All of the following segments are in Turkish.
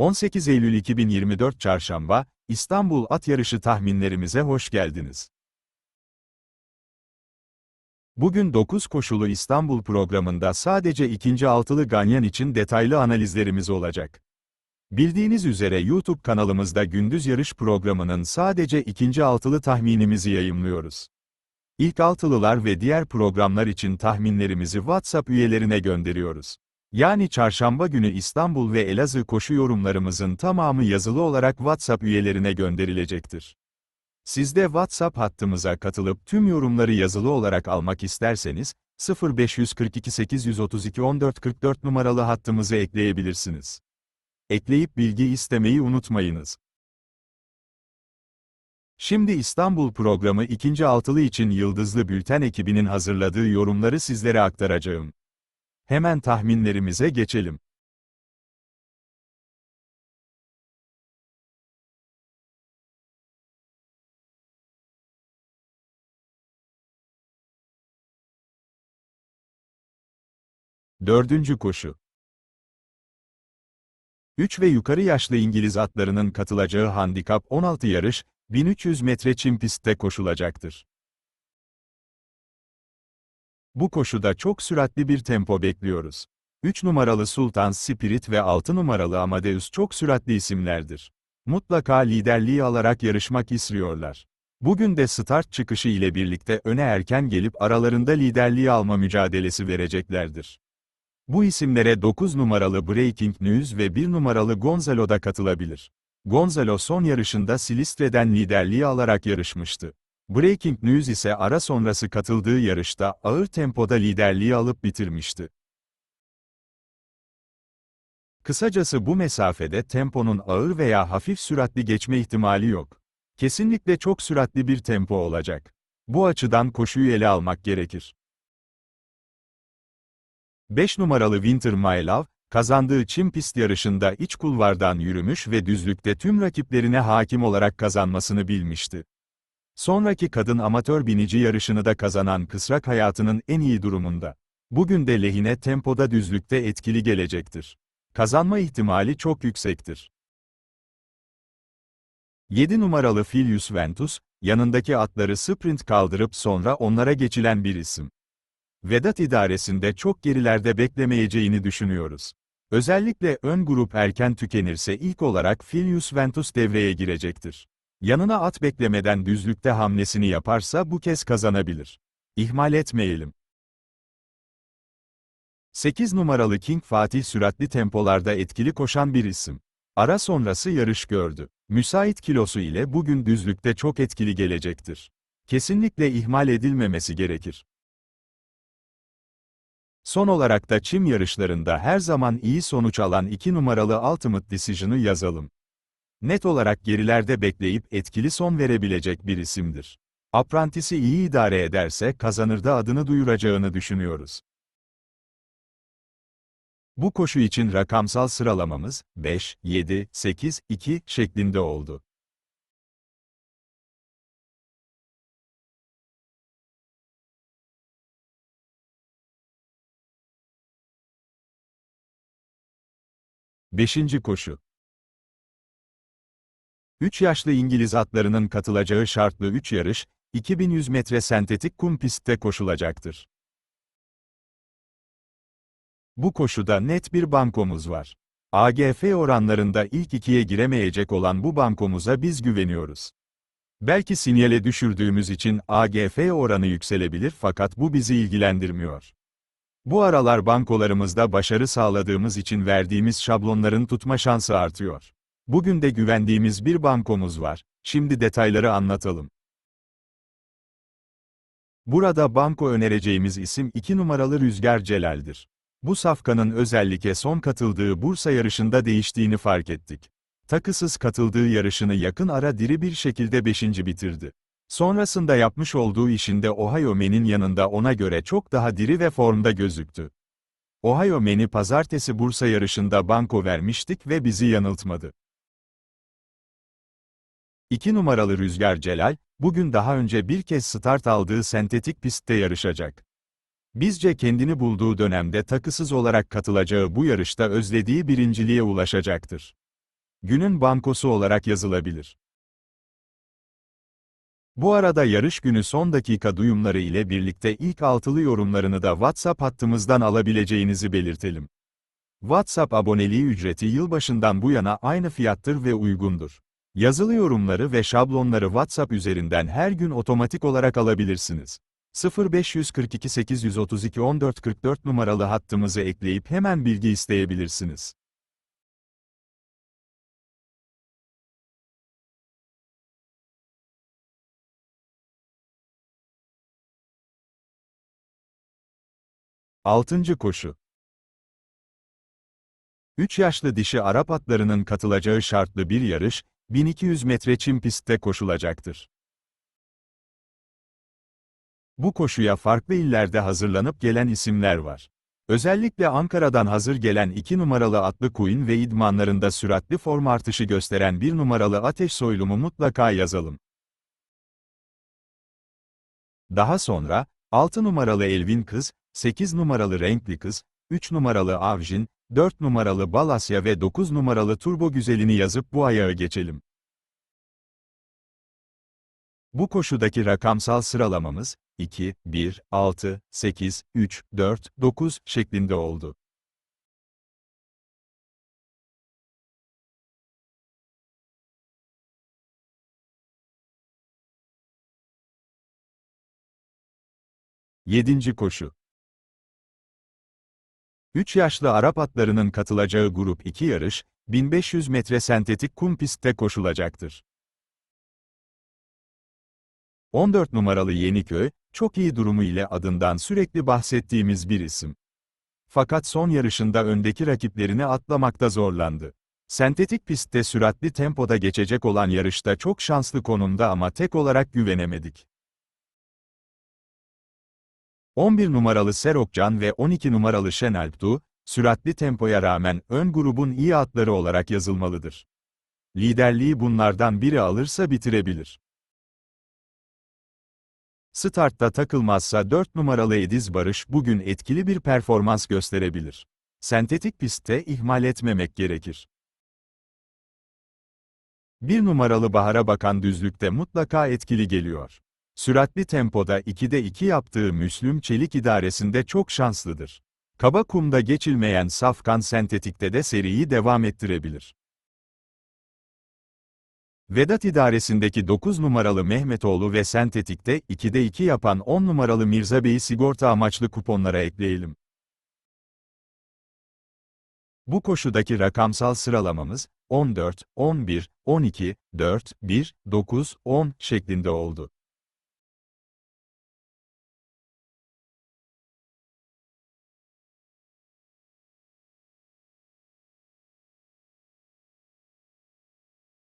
18 Eylül 2024 Çarşamba, İstanbul At Yarışı tahminlerimize hoş geldiniz. Bugün 9 koşulu İstanbul programında sadece ikinci altılı ganyan için detaylı analizlerimiz olacak. Bildiğiniz üzere YouTube kanalımızda gündüz yarış programının sadece ikinci altılı tahminimizi yayımlıyoruz. İlk altılılar ve diğer programlar için tahminlerimizi WhatsApp üyelerine gönderiyoruz. Yani çarşamba günü İstanbul ve Elazığ koşu yorumlarımızın tamamı yazılı olarak WhatsApp üyelerine gönderilecektir. Siz de WhatsApp hattımıza katılıp tüm yorumları yazılı olarak almak isterseniz, 0542 832 1444 numaralı hattımızı ekleyebilirsiniz. Ekleyip bilgi istemeyi unutmayınız. Şimdi İstanbul programı ikinci altılı için Yıldızlı Bülten ekibinin hazırladığı yorumları sizlere aktaracağım. Hemen tahminlerimize geçelim. Dördüncü koşu 3 ve yukarı yaşlı İngiliz atlarının katılacağı handikap 16 yarış, 1300 metre çim pistte koşulacaktır. Bu koşuda çok süratli bir tempo bekliyoruz. 3 numaralı Sultan Spirit ve 6 numaralı Amadeus çok süratli isimlerdir. Mutlaka liderliği alarak yarışmak istiyorlar. Bugün de start çıkışı ile birlikte öne erken gelip aralarında liderliği alma mücadelesi vereceklerdir. Bu isimlere 9 numaralı Breaking News ve 1 numaralı Gonzalo da katılabilir. Gonzalo son yarışında Silistre'den liderliği alarak yarışmıştı. Breaking News ise ara sonrası katıldığı yarışta ağır tempoda liderliği alıp bitirmişti. Kısacası bu mesafede temponun ağır veya hafif süratli geçme ihtimali yok. Kesinlikle çok süratli bir tempo olacak. Bu açıdan koşuyu ele almak gerekir. 5 numaralı Winter My Love, kazandığı çim pist yarışında iç kulvardan yürümüş ve düzlükte tüm rakiplerine hakim olarak kazanmasını bilmişti. Sonraki kadın amatör binici yarışını da kazanan kısrak hayatının en iyi durumunda. Bugün de lehine tempoda düzlükte etkili gelecektir. Kazanma ihtimali çok yüksektir. 7 numaralı Filius Ventus, yanındaki atları sprint kaldırıp sonra onlara geçilen bir isim. Vedat idaresinde çok gerilerde beklemeyeceğini düşünüyoruz. Özellikle ön grup erken tükenirse ilk olarak Filius Ventus devreye girecektir. Yanına at beklemeden düzlükte hamlesini yaparsa bu kez kazanabilir. İhmal etmeyelim. 8 numaralı King Fatih süratli tempolarda etkili koşan bir isim. Ara sonrası yarış gördü. Müsait kilosu ile bugün düzlükte çok etkili gelecektir. Kesinlikle ihmal edilmemesi gerekir. Son olarak da çim yarışlarında her zaman iyi sonuç alan 2 numaralı Ultimate Decision'ı yazalım. Net olarak gerilerde bekleyip etkili son verebilecek bir isimdir. Aprantisi iyi idare ederse kazanırda adını duyuracağını düşünüyoruz. Bu koşu için rakamsal sıralamamız 5, 7, 8, 2 şeklinde oldu. Beşinci koşu 3 yaşlı İngiliz atlarının katılacağı şartlı 3 yarış, 2100 metre sentetik kum pistte koşulacaktır. Bu koşuda net bir bankomuz var. AGF oranlarında ilk ikiye giremeyecek olan bu bankomuza biz güveniyoruz. Belki sinyale düşürdüğümüz için AGF oranı yükselebilir fakat bu bizi ilgilendirmiyor. Bu aralar bankolarımızda başarı sağladığımız için verdiğimiz şablonların tutma şansı artıyor. Bugün de güvendiğimiz bir bankomuz var. Şimdi detayları anlatalım. Burada banko önereceğimiz isim 2 numaralı Rüzgar Celal'dir. Bu safkanın özellikle son katıldığı Bursa yarışında değiştiğini fark ettik. Takısız katıldığı yarışını yakın ara diri bir şekilde 5. bitirdi. Sonrasında yapmış olduğu işinde Ohio Men'in yanında ona göre çok daha diri ve formda gözüktü. Ohio Men'i pazartesi Bursa yarışında banko vermiştik ve bizi yanıltmadı. 2 numaralı Rüzgar Celal, bugün daha önce bir kez start aldığı sentetik pistte yarışacak. Bizce kendini bulduğu dönemde takısız olarak katılacağı bu yarışta özlediği birinciliğe ulaşacaktır. Günün bankosu olarak yazılabilir. Bu arada yarış günü son dakika duyumları ile birlikte ilk altılı yorumlarını da WhatsApp hattımızdan alabileceğinizi belirtelim. WhatsApp aboneliği ücreti yılbaşından bu yana aynı fiyattır ve uygundur. Yazılı yorumları ve şablonları WhatsApp üzerinden her gün otomatik olarak alabilirsiniz. 0542 832 1444 numaralı hattımızı ekleyip hemen bilgi isteyebilirsiniz. Altıncı koşu 3 yaşlı dişi Arap atlarının katılacağı şartlı bir yarış, 1200 metre çim pistte koşulacaktır. Bu koşuya farklı illerde hazırlanıp gelen isimler var. Özellikle Ankara'dan hazır gelen 2 numaralı atlı Queen ve idmanlarında süratli form artışı gösteren 1 numaralı Ateş Soylumu mutlaka yazalım. Daha sonra, 6 numaralı Elvin Kız, 8 numaralı Renkli Kız, 3 numaralı Avjin, 4 numaralı Balasya ve 9 numaralı Turbo Güzelini yazıp bu ayağı geçelim. Bu koşudaki rakamsal sıralamamız, 2, 1, 6, 8, 3, 4, 9 şeklinde oldu. Yedinci koşu 3 yaşlı Arap atlarının katılacağı grup 2 yarış, 1500 metre sentetik kum pistte koşulacaktır. 14 numaralı Yeniköy, çok iyi durumu ile adından sürekli bahsettiğimiz bir isim. Fakat son yarışında öndeki rakiplerini atlamakta zorlandı. Sentetik pistte süratli tempoda geçecek olan yarışta çok şanslı konumda ama tek olarak güvenemedik. 11 numaralı Serokcan ve 12 numaralı Şenalptu, süratli tempoya rağmen ön grubun iyi atları olarak yazılmalıdır. Liderliği bunlardan biri alırsa bitirebilir. Startta takılmazsa 4 numaralı Ediz Barış bugün etkili bir performans gösterebilir. Sentetik pistte ihmal etmemek gerekir. Bir numaralı Bahar'a bakan düzlükte mutlaka etkili geliyor. Süratli tempoda 2'de 2 yaptığı Müslüm Çelik idaresinde çok şanslıdır. Kaba kumda geçilmeyen safkan sentetikte de seriyi devam ettirebilir. Vedat idaresindeki 9 numaralı Mehmetoğlu ve sentetikte 2'de 2 yapan 10 numaralı Mirza Bey'i sigorta amaçlı kuponlara ekleyelim. Bu koşudaki rakamsal sıralamamız 14, 11, 12, 4, 1, 9, 10 şeklinde oldu.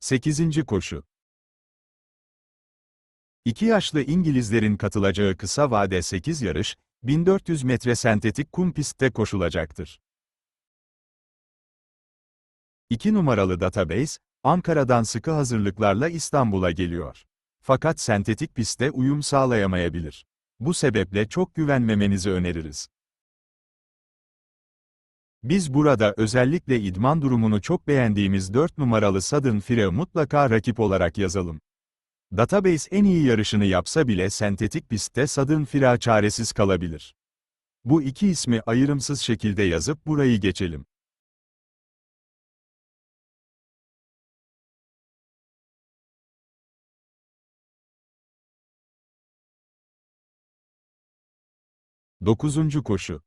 Sekizinci koşu 2 yaşlı İngilizlerin katılacağı kısa vade 8 yarış, 1400 metre sentetik kum pistte koşulacaktır. 2 numaralı database, Ankara'dan sıkı hazırlıklarla İstanbul'a geliyor. Fakat sentetik pistte uyum sağlayamayabilir. Bu sebeple çok güvenmemenizi öneririz. Biz burada özellikle idman durumunu çok beğendiğimiz 4 numaralı Southern Fire mutlaka rakip olarak yazalım. Database en iyi yarışını yapsa bile sentetik pistte Southern Fire çaresiz kalabilir. Bu iki ismi ayrımsız şekilde yazıp burayı geçelim. Dokuzuncu koşu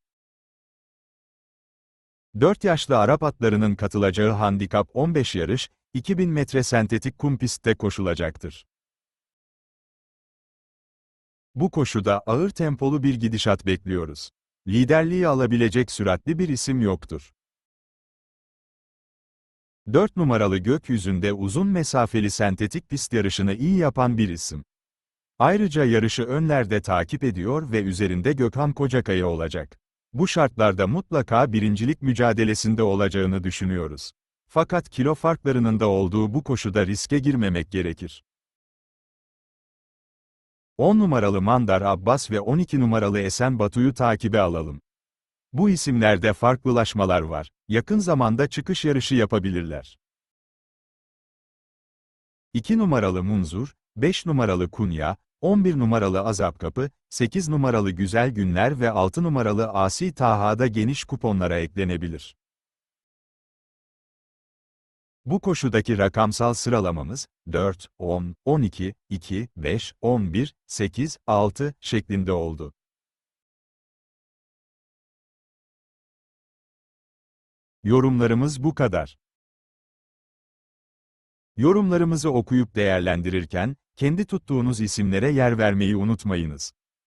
4 yaşlı Arap atlarının katılacağı handikap 15 yarış, 2000 metre sentetik kum pistte koşulacaktır. Bu koşuda ağır tempolu bir gidişat bekliyoruz. Liderliği alabilecek süratli bir isim yoktur. 4 numaralı gökyüzünde uzun mesafeli sentetik pist yarışını iyi yapan bir isim. Ayrıca yarışı önlerde takip ediyor ve üzerinde Gökhan Kocakaya olacak. Bu şartlarda mutlaka birincilik mücadelesinde olacağını düşünüyoruz. Fakat kilo farklarının da olduğu bu koşuda riske girmemek gerekir. 10 numaralı Mandar Abbas ve 12 numaralı Esen Batu'yu takibe alalım. Bu isimlerde farklılaşmalar var. Yakın zamanda çıkış yarışı yapabilirler. 2 numaralı Munzur, 5 numaralı Kunya, 11 numaralı Azapkapı, 8 numaralı Güzel Günler ve 6 numaralı Asi Taha'da geniş kuponlara eklenebilir. Bu koşudaki rakamsal sıralamamız, 4, 10, 12, 2, 5, 11, 8, 6 şeklinde oldu. Yorumlarımız bu kadar. Yorumlarımızı okuyup değerlendirirken, kendi tuttuğunuz isimlere yer vermeyi unutmayınız.